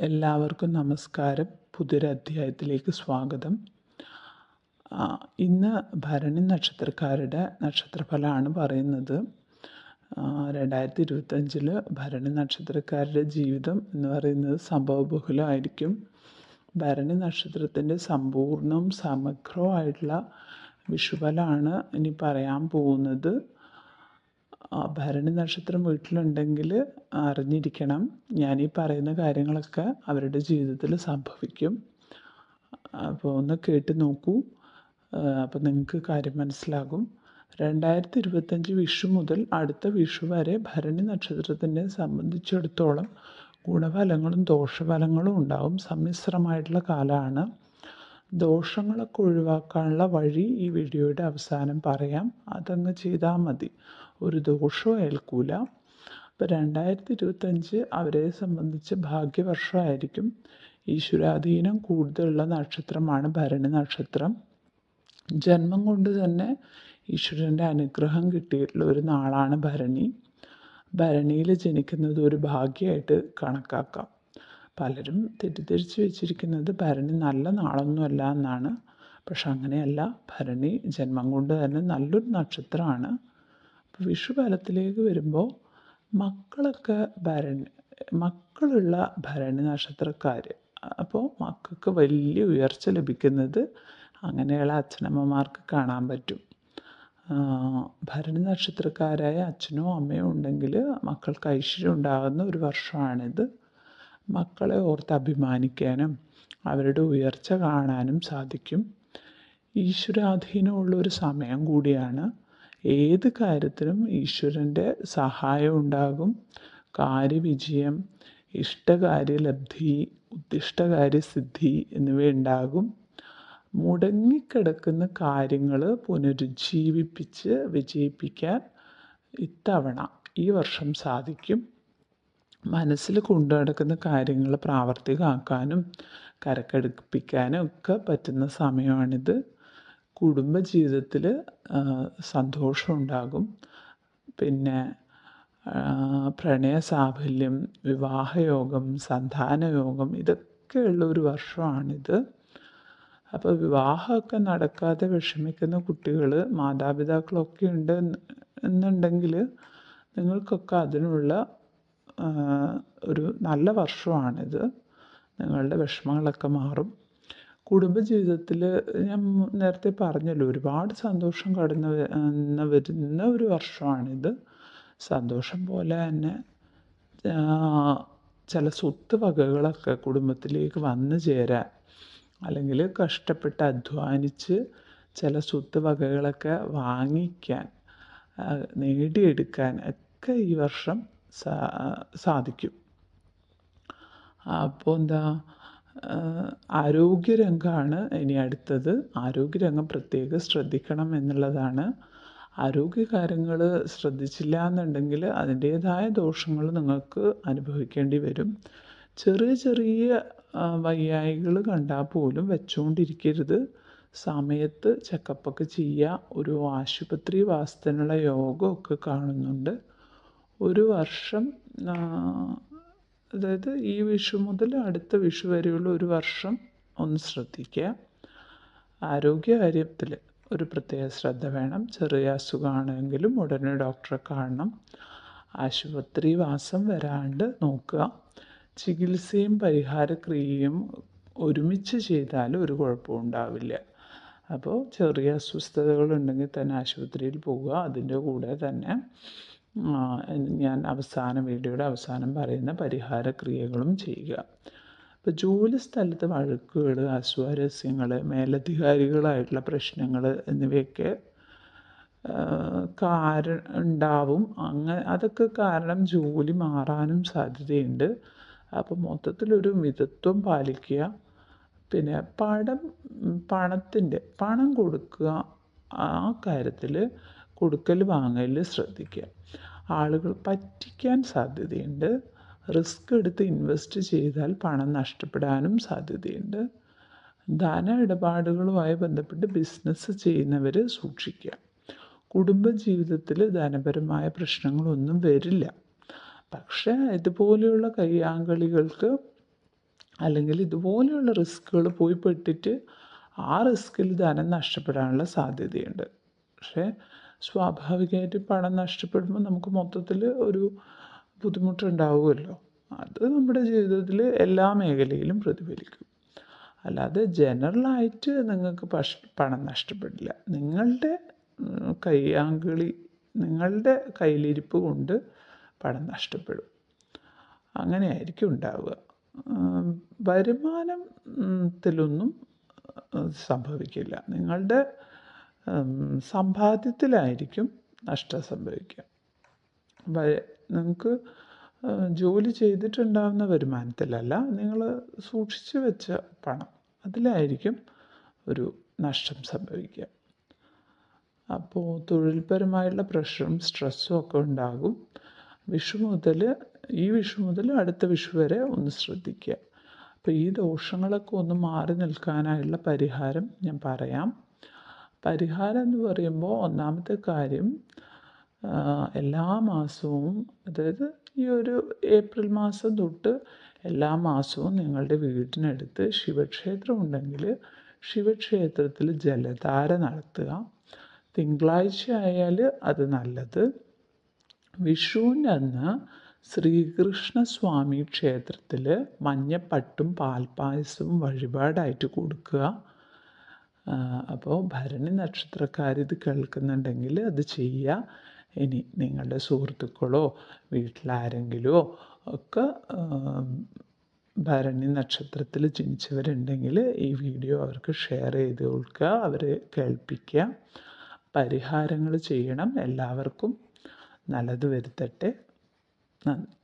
എല്ലാവർക്കും നമസ്കാരം. പുതിയൊരധ്യായത്തിലേക്ക് സ്വാഗതം. ഇന്ന് ഭരണി നക്ഷത്രക്കാരുടെ നക്ഷത്രഫലമാണ് പറയുന്നത്. രണ്ടായിരത്തി ഇരുപത്തഞ്ചിൽ ഭരണി നക്ഷത്രക്കാരുടെ ജീവിതം എന്ന് പറയുന്നത് സംഭവബഹുലമായിരിക്കും. ഭരണി നക്ഷത്രത്തിന്റെ സമ്പൂർണവും സമഗ്രവുമായിട്ടുള്ള വിഷുഫലമാണ് ഇനി പറയാൻ പോകുന്നത്. ഭരണി നക്ഷത്രം വീട്ടിലുണ്ടെങ്കിൽ അറിഞ്ഞിരിക്കണം. ഞാൻ ഈ പറയുന്ന കാര്യങ്ങളൊക്കെ അവരുടെ ജീവിതത്തിൽ സംഭവിക്കും. അപ്പോൾ ഒന്ന് കേട്ട് നോക്കൂ. അപ്പോൾ നിങ്ങൾക്ക് കാര്യം മനസ്സിലാകും. രണ്ടായിരത്തി ഇരുപത്തഞ്ച് വിഷു മുതൽ അടുത്ത വിഷു വരെ ഭരണി നക്ഷത്രത്തിനെ സംബന്ധിച്ചിടത്തോളം ഗുണഫലങ്ങളും ദോഷഫലങ്ങളും ഉണ്ടാവും. സമ്മിശ്രമായിട്ടുള്ള കാലമാണ്. ദോഷങ്ങളൊക്കെ ഒഴിവാക്കാനുള്ള വഴി ഈ വീഡിയോയുടെ അവസാനം പറയാം. അതങ്ങ് ചെയ്താൽ മതി. ഒരു ദോഷവും ഏൽക്കൂല. അപ്പോൾ രണ്ടായിരത്തി ഇരുപത്തഞ്ച് അവരെ സംബന്ധിച്ച് ഭാഗ്യവർഷമായിരിക്കും. ഈശ്വരാധീനം കൂടുതലുള്ള നക്ഷത്രമാണ് ഭരണി നക്ഷത്രം. ജന്മം കൊണ്ട് തന്നെ ഈശ്വരന്റെ അനുഗ്രഹം കിട്ടിയിട്ടുള്ള ഒരു നാളാണ് ഭരണി. ഭരണിയിൽ ജനിക്കുന്നത് ഒരു ഭാഗ്യമായിട്ട് കണക്കാക്കാം. പലരും തെറ്റിദ്ധരിച്ച് വെച്ചിരിക്കുന്നത് ഭരണി നല്ല നാളൊന്നുമല്ല എന്നാണ്. പക്ഷെ അങ്ങനെയല്ല ഭരണി ജന്മം കൊണ്ട് തന്നെ നല്ലൊരു നക്ഷത്രമാണ്. വിഷുകാലത്തിലേക്ക് വരുമ്പോൾ മക്കളൊക്കെ ഭരണി മക്കളുള്ള ഭരണി നക്ഷത്രക്കാർ അപ്പോൾ മക്കൾക്ക് വലിയ ഉയർച്ച ലഭിക്കുന്നത് അങ്ങനെയുള്ള അച്ഛനമ്മമാർക്ക് കാണാൻ പറ്റും. ഭരണി നക്ഷത്രക്കാരായ അച്ഛനോ അമ്മയോ ഉണ്ടെങ്കിൽ മക്കൾക്ക് ഐശ്വര്യം ഉണ്ടാകുന്ന ഒരു വർഷമാണിത്. മക്കളെ ഓർത്ത് അഭിമാനിക്കാനും അവരുടെ ഉയർച്ച കാണാനും സാധിക്കും. ഈശ്വരാധീനമുള്ള ഒരു സമയം കൂടിയാണ് ഏത് കാര്യത്തിലും ഈശ്വരന്റെ സഹായം ഉണ്ടാകും. കാര്യവിജയം ഇഷ്ടകാര്യലബ്ധി ഉദ്ദിഷ്ടകാര്യസിദ്ധി എന്നിവ ഉണ്ടാകും. മുടങ്ങിക്കിടക്കുന്ന കാര്യങ്ങൾ പുനരുജ്ജീവിപ്പിച്ച് വിജയിപ്പിക്കാൻ ഇത്തവണ ഈ വർഷം സാധിക്കും. മനസ്സിൽ കൊണ്ടു നടക്കുന്ന കാര്യങ്ങൾ പ്രാവർത്തികമാക്കാനും കരക്കടുപ്പിക്കാനും ഒക്കെ പറ്റുന്ന സമയമാണിത്. കുടുംബജീവിതത്തിൽ സന്തോഷമുണ്ടാകും. പിന്നെ പ്രണയ സാഫല്യം വിവാഹയോഗം സന്താനയോഗം ഇതൊക്കെയുള്ള ഒരു വർഷമാണിത്. അപ്പോൾ വിവാഹമൊക്കെ നടക്കാതെ വിഷമിക്കുന്ന കുട്ടികൾ മാതാപിതാക്കളൊക്കെ ഉണ്ട് എന്നുണ്ടെങ്കിൽ നിങ്ങൾക്കൊക്കെ അതിനുള്ള ഒരു നല്ല വർഷമാണിത്. നിങ്ങളുടെ വിഷമങ്ങളൊക്കെ മാറും. കുടുംബജീവിതത്തിൽ ഞാൻ നേരത്തെ പറഞ്ഞല്ലോ ഒരുപാട് സന്തോഷം കടന്ന് വരുന്ന ഒരു വർഷമാണിത്. സന്തോഷം പോലെ തന്നെ ചില സ്വത്ത് വകകളൊക്കെ കുടുംബത്തിലേക്ക് വന്നു ചേരാൻ അല്ലെങ്കിൽ കഷ്ടപ്പെട്ട് അധ്വാനിച്ച് ചില സ്വത്ത് വകകളൊക്കെ വാങ്ങിക്കാൻ നേടിയെടുക്കാൻ ഒക്കെ ഈ വർഷം സാധിക്കും. അപ്പോൾ എന്താ ആരോഗ്യരംഗമാണ് ഇനി അടുത്തത്. ആരോഗ്യരംഗം പ്രത്യേകം ശ്രദ്ധിക്കണം എന്നുള്ളതാണ്. ആരോഗ്യകാര്യങ്ങൾ ശ്രദ്ധിച്ചില്ല എന്നുണ്ടെങ്കിൽ അതിന്റേതായ ദോഷങ്ങൾ നിങ്ങൾക്ക് അനുഭവിക്കേണ്ടി വരും. ചെറിയ ചെറിയ വയ്യായികൾ കണ്ടാൽ പോലും വെച്ചുകൊണ്ടിരിക്കരുത് സമയത്ത് ചെക്കപ്പൊക്കെ ചെയ്യുക. ഒരു ആശുപത്രി വാസത്തിനുള്ള യോഗമൊക്കെ കാണുന്നുണ്ട്. ഒരു വർഷം അതായത് ഈ വിഷു മുതൽ അടുത്ത വിഷു വരെയുള്ള ഒരു വർഷം ഒന്ന് ശ്രദ്ധിക്കുക. ആരോഗ്യ കാര്യത്തിൽ ഒരു പ്രത്യേക ശ്രദ്ധ വേണം. ചെറിയ അസുഖമാണെങ്കിലും ഉടനെ ഡോക്ടറെ കാണണം. ആശുപത്രി വാസം വരാണ്ട് നോക്കുക. ചികിത്സയും പരിഹാരക്രിയയും ഒരുമിച്ച് ചെയ്താൽ ഒരു കുഴപ്പവും ഉണ്ടാവില്ല. അപ്പോൾ ചെറിയ അസ്വസ്ഥതകളുണ്ടെങ്കിൽ തന്നെ ആശുപത്രിയിൽ പോവുക. അതിന്റെ കൂടെ തന്നെ ഞാൻ അവസാന വീഡിയോയുടെ അവസാനം പറയുന്ന പരിഹാര ക്രിയകളും ചെയ്യുക. അപ്പോൾ ജോലി സ്ഥലത്ത് വഴക്കുകൾ അസ്വാരസ്യങ്ങൾ മേലധികാരികളായിട്ടുള്ള പ്രശ്നങ്ങൾ എന്നിവയൊക്കെ ഉണ്ടാവും. അങ്ങനെ അതൊക്കെ കാരണം ജോലി മാറാനും സാധ്യതയുണ്ട്. അപ്പോൾ മൊത്തത്തിലൊരു മിതത്വം പാലിക്കുക. പിന്നെ പണം പണത്തിന്റെ പണം കൊടുക്കുക. ആ കാര്യത്തിൽ കൊടുക്കൽ വാങ്ങലിൽ ശ്രദ്ധിക്കുക. ആളുകൾ പറ്റിക്കാൻ സാധ്യതയുണ്ട്. റിസ്ക് എടുത്ത് ഇൻവെസ്റ്റ് ചെയ്താൽ പണം നഷ്ടപ്പെടാനും സാധ്യതയുണ്ട്. ധന ഇടപാടുകളുമായി ബന്ധപ്പെട്ട് ബിസിനസ് ചെയ്യുന്നവർ സൂക്ഷിക്കുക. കുടുംബജീവിതത്തിൽ ധനപരമായ പ്രശ്നങ്ങളൊന്നും വരില്ല. പക്ഷേ ഇതുപോലെയുള്ള കയ്യാങ്കളികൾക്ക് അല്ലെങ്കിൽ ഇതുപോലെയുള്ള റിസ്കുകൾ പോയി പെട്ടിട്ട് ആ റിസ്കിൽ ധനം നഷ്ടപ്പെടാനുള്ള സാധ്യതയുണ്ട്. പക്ഷേ സ്വാഭാവികമായിട്ട് പണം നഷ്ടപ്പെടുമ്പോൾ നമുക്ക് മൊത്തത്തിൽ ഒരു ബുദ്ധിമുട്ടുണ്ടാവുമല്ലോ. അത് നമ്മുടെ ജീവിതത്തിൽ എല്ലാ മേഖലയിലും പ്രതിഫലിക്കും. അല്ലാതെ ജനറലായിട്ട് നിങ്ങൾക്ക് പഷ് പണം നഷ്ടപ്പെടില്ല. നിങ്ങളുടെ കൈയാങ്കളി നിങ്ങളുടെ കയ്യിലിരിപ്പ് കൊണ്ട് പണം നഷ്ടപ്പെടും. അങ്ങനെയായിരിക്കും ഉണ്ടാവുക. വരുമാനത്തിലൊന്നും സംഭവിക്കില്ല. നിങ്ങളുടെ സമ്പാദ്യത്തിലായിരിക്കും നഷ്ടം സംഭവിക്കുക. നിങ്ങൾക്ക് ജോലി ചെയ്തിട്ടുണ്ടാകുന്ന വരുമാനത്തിലല്ല നിങ്ങൾ സൂക്ഷിച്ചു വെച്ച പണം അതിലായിരിക്കും ഒരു നഷ്ടം സംഭവിക്കുക. അപ്പോൾ തൊഴിൽപരമായുള്ള പ്രഷറും സ്ട്രെസ്സും ഒക്കെ ഉണ്ടാകും. വിഷു മുതൽ ഈ വിഷു മുതൽ അടുത്ത വിഷു വരെ ഒന്ന് ശ്രദ്ധിക്കുക. അപ്പോൾ ഈ ദോഷങ്ങളൊക്കെ ഒന്ന് മാറി നിൽക്കാനായുള്ള പരിഹാരം ഞാൻ പറയാം. പരിഹാരം എന്ന് പറയുമ്പോൾ ഒന്നാമത്തെ കാര്യം എല്ലാ മാസവും അതായത് ഈ ഒരു ഏപ്രിൽ മാസം തൊട്ട് എല്ലാ മാസവും നിങ്ങളുടെ വീടിനടുത്ത് ശിവക്ഷേത്രം ഉണ്ടെങ്കിൽ ശിവക്ഷേത്രത്തിൽ ജലധാര നടത്തുക. തിങ്കളാഴ്ച ആയാൽ അത് നല്ലത്. വിഷുവിന്റെ അന്ന് ശ്രീകൃഷ്ണസ്വാമി ക്ഷേത്രത്തിൽ മഞ്ഞപ്പട്ടും പാൽപ്പായസവും വഴിപാടായിട്ട് കൊടുക്കുക. അപ്പോൾ ഭരണി നക്ഷത്രക്കാർ ഇത് കേൾക്കുന്നുണ്ടെങ്കിൽ അത് ചെയ്യുക ഇനി നിങ്ങളുടെ സുഹൃത്തുക്കളോ വീട്ടിലാരെങ്കിലുമോ ഒക്കെ ഭരണി നക്ഷത്രത്തിൽ ജനിച്ചവരുണ്ടെങ്കിൽ ഈ വീഡിയോ അവർക്ക് ഷെയർ ചെയ്ത് കൊടുക്കുക അവരെ കേൾപ്പിക്കുക. പരിഹാരങ്ങൾ ചെയ്യണം. എല്ലാവർക്കും നല്ലത് വരുത്തട്ടെ. നന്ദി.